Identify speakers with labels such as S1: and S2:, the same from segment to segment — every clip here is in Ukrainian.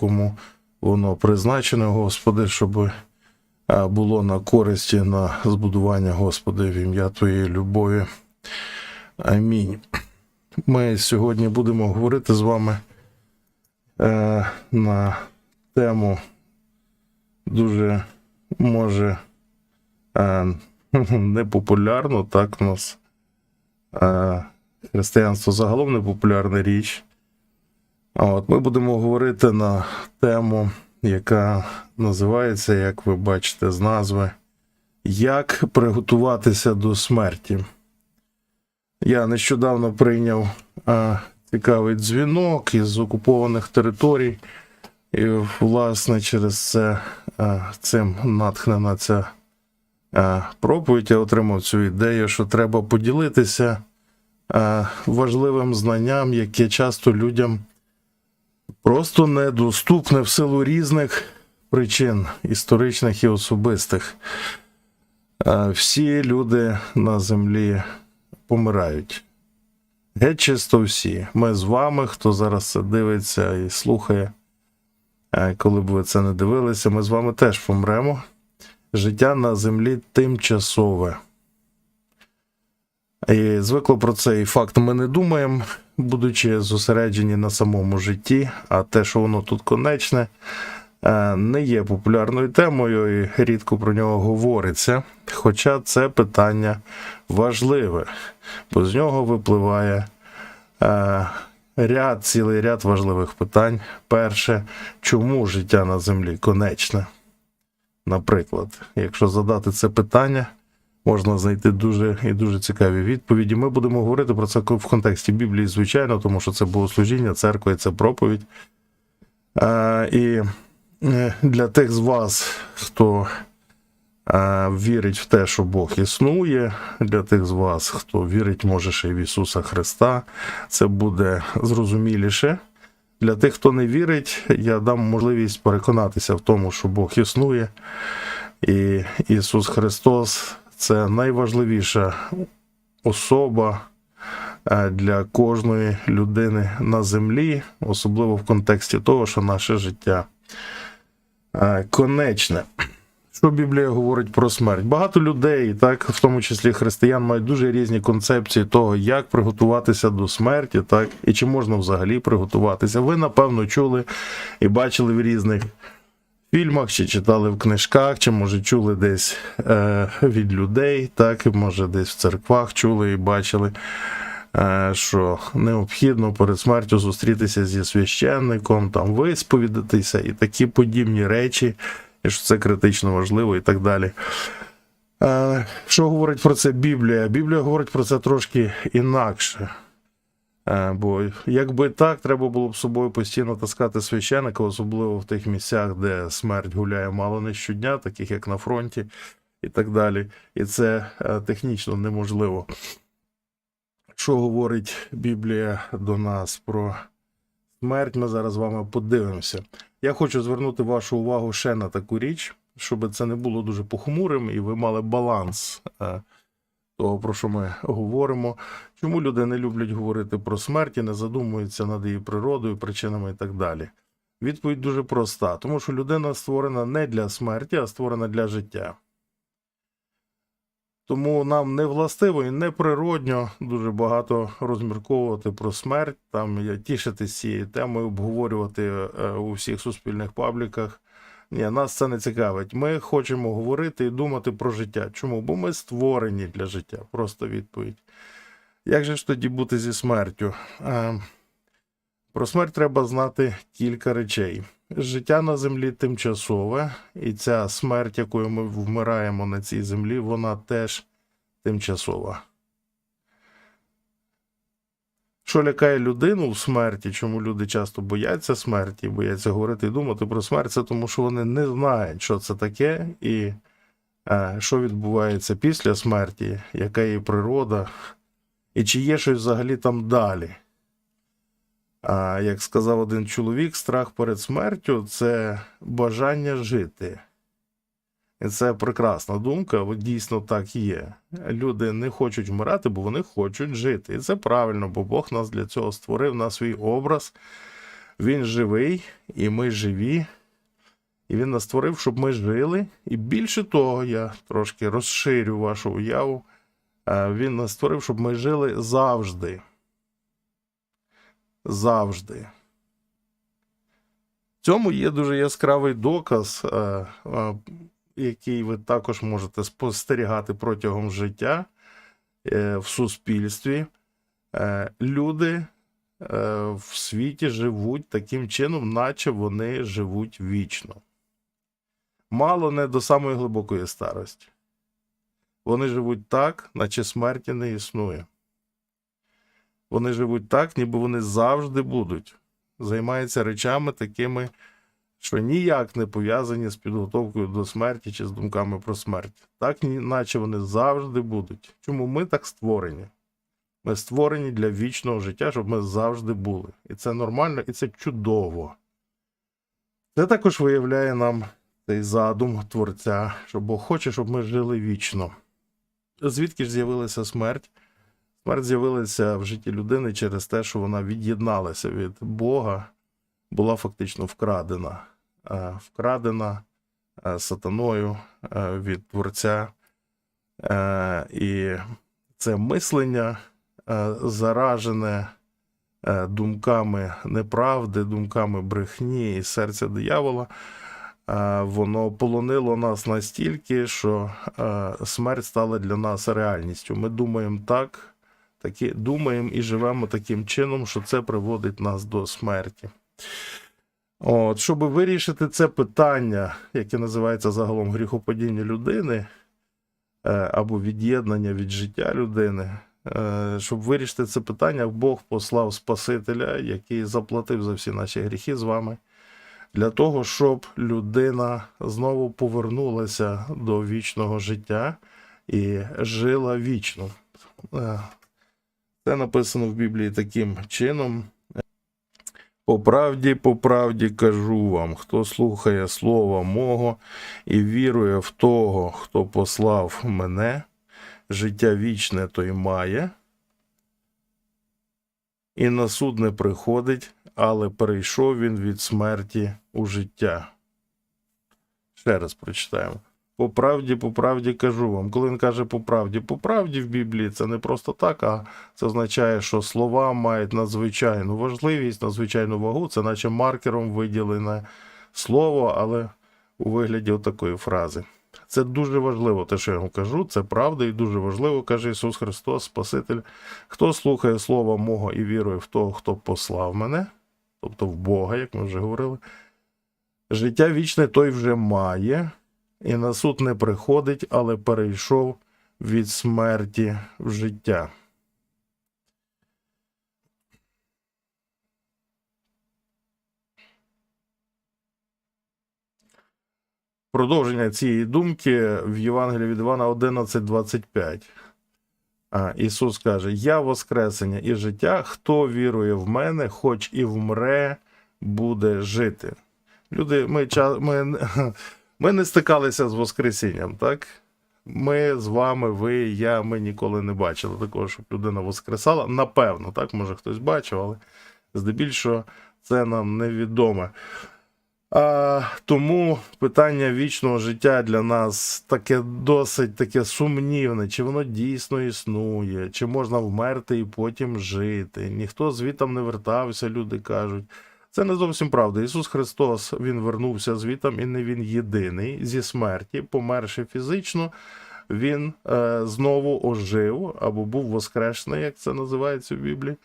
S1: Кому воно призначене, Господи, щоб було на користі на збудування, Господи, в ім'я Твоєї любові. Амінь. Ми сьогодні будемо говорити з вами е, на тему дуже може е, непопулярну, так у нас е, християнство загалом непопулярна річ. От ми будемо говорити на тему, яка називається, як ви бачите з назви, Як приготуватися до смерті. Я нещодавно прийняв а, цікавий дзвінок із окупованих територій, і, власне, через це а, цим натхнена ця проповідь. Я отримав цю ідею, що треба поділитися важливим знанням, яке часто людям просто недоступне в силу різних причин історичних і особистих. Всі люди на землі помирають. Геть чисто всі. Ми з вами, хто зараз це дивиться і слухає. Коли б ви це не дивилися, ми з вами теж помремо. Життя на землі тимчасове. І звикло про цей факт ми не думаємо, будучи зосереджені на самому житті, а те, що воно тут конечне, е, не є популярною темою і рідко про нього говориться. Хоча це питання важливе, бо з нього випливає е, ряд, цілий ряд важливих питань. Перше, чому життя на землі конечне? Наприклад, якщо задати це питання, можна знайти дуже і дуже цікаві відповіді. Ми будемо говорити про це в контексті Біблії, звичайно, тому що це богослужіння, церква це проповідь. Е, і е, для тих з вас, хто е, вірить в те, що Бог існує, для тих з вас, хто вірить, може, ще й в Ісуса Христа, це буде зрозуміліше. Для тих, хто не вірить, я дам можливість переконатися в тому, що Бог існує, і Ісус Христос це найважливіша особа е, для кожної людини на землі, особливо в контексті того, що наше життя е, конечне. Що Біблія говорить про смерть? Багато людей, так, в тому числі християн, мають дуже різні концепції того, як приготуватися до смерті, так, і чи можна взагалі приготуватися. Ви, напевно, чули і бачили в різних фільмах, чи читали в книжках, чи може чули десь е, від людей, так, і може десь в церквах чули і бачили. е, Що необхідно перед смертю зустрітися зі священником, там висповідатися і такі подібні речі, і що це критично важливо і так далі. Що говорить про це Біблія? Біблія говорить про це трошки інакше. Бо якби так, треба було б собою постійно таскати священика, особливо в тих місцях, де смерть гуляє мало не щодня, таких як на фронті і так далі. І це технічно неможливо. Що говорить Біблія до нас про смерть, ми зараз з вами подивимося. Я хочу звернути вашу увагу ще на таку річ, щоб це не було дуже похмурим, і ви мали баланс е, того, про що ми говоримо. Чому люди не люблять говорити про смерть і не задумуються над її природою, причинами і так далі? Відповідь дуже проста, тому що людина створена не для смерті, а створена для життя. Тому нам не властиво і не природньо дуже багато розмірковувати про смерть, там тішитись цією темою, обговорювати е, у всіх суспільних пабліках. Ні, нас це не цікавить. Ми хочемо говорити і думати про життя. Чому? Бо ми створені для життя. Просто відповідь. Як же ж тоді бути зі смертю? Про смерть треба знати кілька речей. Життя на землі тимчасове, і ця смерть, якою ми вмираємо на цій землі, вона теж тимчасова. Що лякає людину в смерті, чому люди часто бояться смерті, бояться говорити і думати про смерть, це тому що вони не знають, що це таке, і е, що відбувається після смерті, яка її природа, і чи є щось взагалі там далі. А як сказав один чоловік, страх перед смертю це бажання жити. І це прекрасна думка, от дійсно так є. Люди не хочуть вмирати, бо вони хочуть жити. І це правильно, бо Бог нас для цього створив на свій образ. Він живий, і ми живі. І він нас створив, щоб ми жили. І більше того, я трошки розширю вашу уяву. Е, Він нас створив, щоб ми жили завжди. Завжди. В цьому є дуже яскравий доказ, е, е, який ви також можете спостерігати протягом життя е, в суспільстві. Люди в світі живуть таким чином, наче вони живуть вічно. Мало не до самої глибокої старості. Вони живуть так, наче смерті не існує. Вони живуть так, ніби вони завжди будуть. Займаються речами такими, що ніяк не пов'язані з підготовкою до смерті чи з думками про смерть. Так, наче вони завжди будуть. Чому ми так створені? Ми створені для вічного життя, щоб ми завжди були. І це нормально, і це чудово. Це також виявляє нам цей задум Творця, що Бог хоче, щоб ми жили вічно. Звідки ж з'явилася смерть? Смерть з'явилася в житті людини через те, що вона від'єдналася від Бога, була фактично вкрадена. Е, Вкрадена е, сатаною е, від Творця. І це мислення заражене думками неправди, думками брехні і серця диявола. Воно полонило нас настільки, що смерть стала для нас реальністю. Ми думаємо так, таки, думаємо і живемо таким чином, що це приводить нас до смерті. От, щоб вирішити це питання, яке називається загалом гріхопадіння людини, е, або від'єднання від життя людини, е, щоб вирішити це питання, Бог послав Спасителя, який заплатив за всі наші гріхи з вами, для того, щоб людина знову повернулася до вічного життя і жила вічно. Це написано в Біблії таким чином. По правді, по правді кажу вам, хто слухає слова мого і вірує в того, хто послав мене, життя вічне той має, і на суд не приходить, але перейшов він від смерті у життя. Ще раз прочитаємо. По правді, по правді кажу вам. Коли він каже по правді, по правді в Біблії це не просто так, а це означає, що слова мають надзвичайну важливість, надзвичайну вагу. Це наче маркером виділене слово, але у вигляді такої фрази. Це дуже важливо, те, що я вам кажу, це правда і дуже важливо, каже Ісус Христос, Спаситель. Хто слухає Слова мого і вірує в того, хто послав мене, тобто в Бога, як ми вже говорили, життя вічне той вже має, і на суд не приходить, але перейшов від смерті в життя. Продовження цієї думки в Євангелії від Івана 11.25. А, Ісус каже: Я Воскресення і життя, хто вірує в мене, хоч і вмре, буде жити. Люди, ми, ми, ми не стикалися з Воскресінням, так? Ми з вами, ви, я, ми ніколи не бачили такого, щоб людина воскресала. Напевно, так, може хтось бачив, але здебільшого це нам невідоме. А, тому питання вічного життя для нас таке досить таке сумнівне, чи воно дійсно існує, чи можна вмерти і потім жити. Ніхто звітом не вертався, люди кажуть. Це не зовсім правда. Ісус Христос Він вернувся звітом, і не він єдиний зі смерті, померши фізично, він е, знову ожив або був воскрешений, як це називається в Біблії.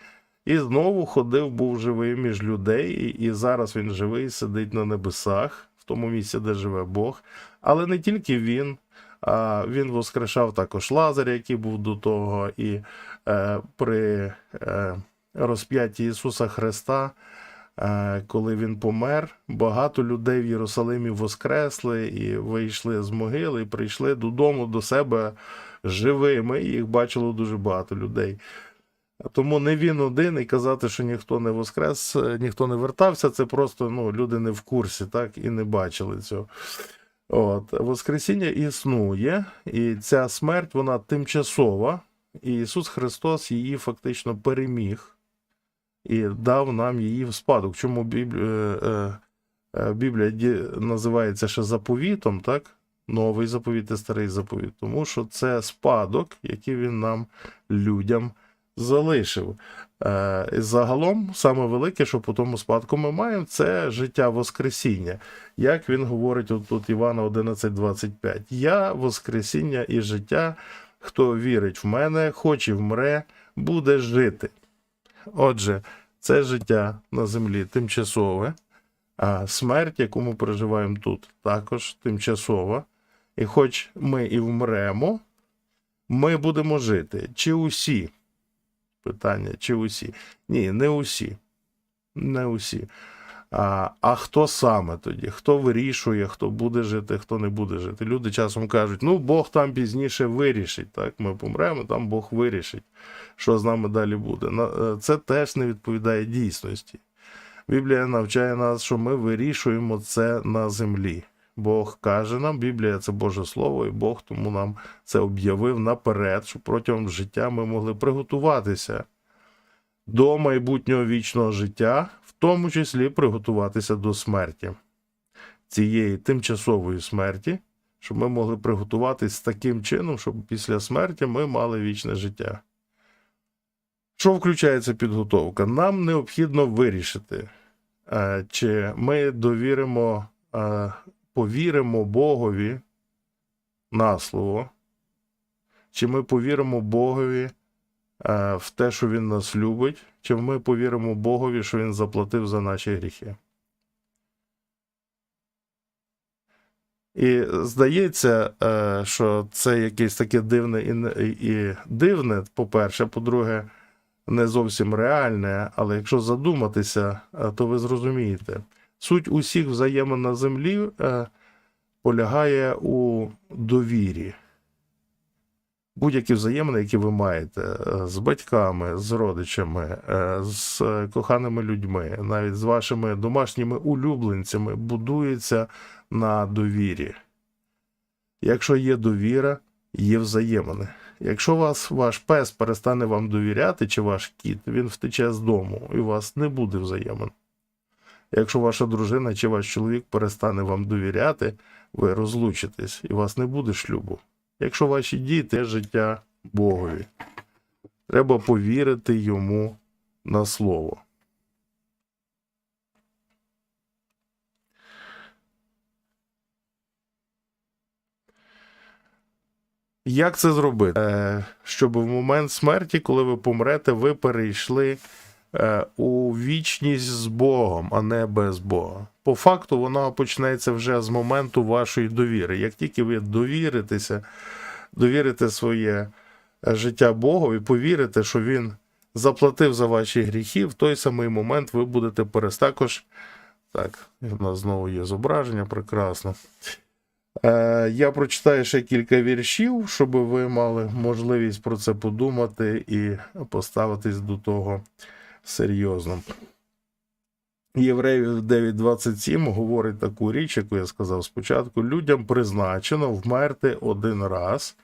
S1: І знову ходив, був живий між людей, і, і зараз він живий, сидить на небесах, в тому місці, де живе Бог. Але не тільки він, а він воскрешав також Лазаря, який був до того, і е, при е, розп'ятті Ісуса Христа, коли він помер, багато людей в Єрусалимі воскресли і вийшли з могили, і прийшли додому до себе живими. Їх бачило дуже багато людей. Тому не він один і казати, що ніхто не воскрес, е, ніхто не вертався, це просто ну, люди не в курсі, так, і не бачили цього. От, Воскресіння існує, і ця смерть вона тимчасова, і Ісус Христос її фактично переміг і дав нам її в спадок. Чому Біблія, е, е, Біблія називається ще заповітом, так? Новий заповіт і старий заповіт, тому що це спадок, який він нам людям залишив. Е, і загалом, саме велике, що по тому спадку ми маємо, це життя Воскресіння. Як він говорить отут Івана 11:25. Я Воскресіння і життя, хто вірить в мене, хоч і вмре, буде жити. Отже, це життя на землі тимчасове, а смерть, яку ми проживаємо тут, також тимчасова. І хоч ми і вмремо, ми будемо жити. Чи усі? Питання, чи усі? Ні, не усі. Не усі. А, а хто саме тоді? Хто вирішує, хто буде жити, хто не буде жити? Люди часом кажуть: ну, Бог там пізніше вирішить. Так, ми помремо, там Бог вирішить, що з нами далі буде. Е, Це теж не відповідає дійсності. Біблія навчає нас, що ми вирішуємо це на землі. Бог каже нам, Біблія це Боже Слово, і Бог тому нам це об'явив наперед, щоб протягом життя ми могли приготуватися до майбутнього вічного життя, тому числі приготуватися до смерті, цієї тимчасової смерті, щоб ми могли приготуватись таким чином, щоб після смерті ми мали вічне життя. Що включає ця підготовка? Нам необхідно вирішити, е, чи ми довіримо, е, повіримо Богові на слово, чи ми повіримо Богові в те, що Він нас любить, чи ми повіримо Богові, що Він заплатив за наші гріхи. І здається, е, що це якесь таке дивне і, дивне, по-перше, по-друге, не зовсім реальне, але якщо задуматися, е, то ви зрозумієте. Суть усіх взаємин на землі е, полягає у довірі. Будь-які взаємини, які ви маєте е, з батьками, з родичами, е, з коханими людьми, навіть з вашими домашніми улюбленцями, будується на довірі. Якщо є довіра, є взаємини. Якщо вас ваш пес перестане вам довіряти, чи ваш кіт, він втече з дому, і у вас не буде взаємин. Якщо ваша дружина чи ваш чоловік перестане вам довіряти, ви розлучитесь, і у вас не буде шлюбу. Якщо ваші діти є життя Богові, треба повірити йому на слово. Як це зробити? Е, щоб в момент смерті, коли ви помрете, ви перейшли е, у вічність з Богом, а не без Бога. По факту вона почнеться вже з моменту вашої довіри. Як тільки ви довіритеся, довірите своє е, життя Богу і повірите, що Він заплатив за ваші гріхи, в той самий момент ви будете перес також. Так, у нас знову є зображення, прекрасно. Е, я прочитаю ще кілька віршів, щоб ви мали можливість про це подумати і поставитись до того серйозно. Євреїв 9.27 говорить таку річ, яку я сказав спочатку: людям призначено вмерти один раз,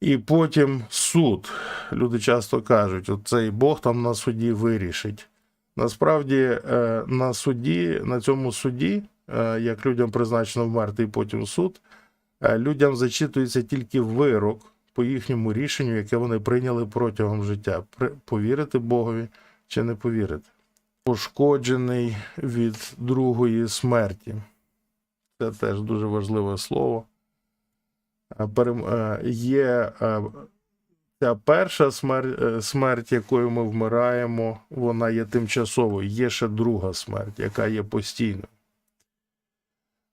S1: і потім суд. Люди часто кажуть, оцей Бог там на суді вирішить. Насправді, е, на суді, на цьому суді, е, як людям призначено вмерти і потім суд, е, людям зачитується тільки вирок по їхньому рішенню, яке вони прийняли протягом життя. Повірити Богові чи не повірити. Пошкоджений від другої смерті. Це теж дуже важливе слово. Є ця перша смерть, е, смерть, якою ми вмираємо, вона є тимчасовою. Є ще друга смерть, яка є постійною.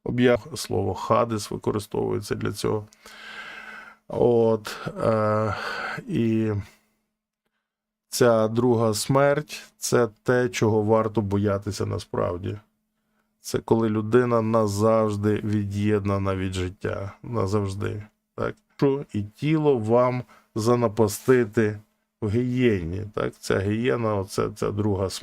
S1: Об'яв слово Хадис використовується для цього. От, е, і ця друга смерть це те, чого варто боятися насправді. Це коли людина назавжди від'єднана від життя. Назавжди. Так? Що І тіло вам занапастити в гієні. Так? Ця гієна, оце ця друга смерть.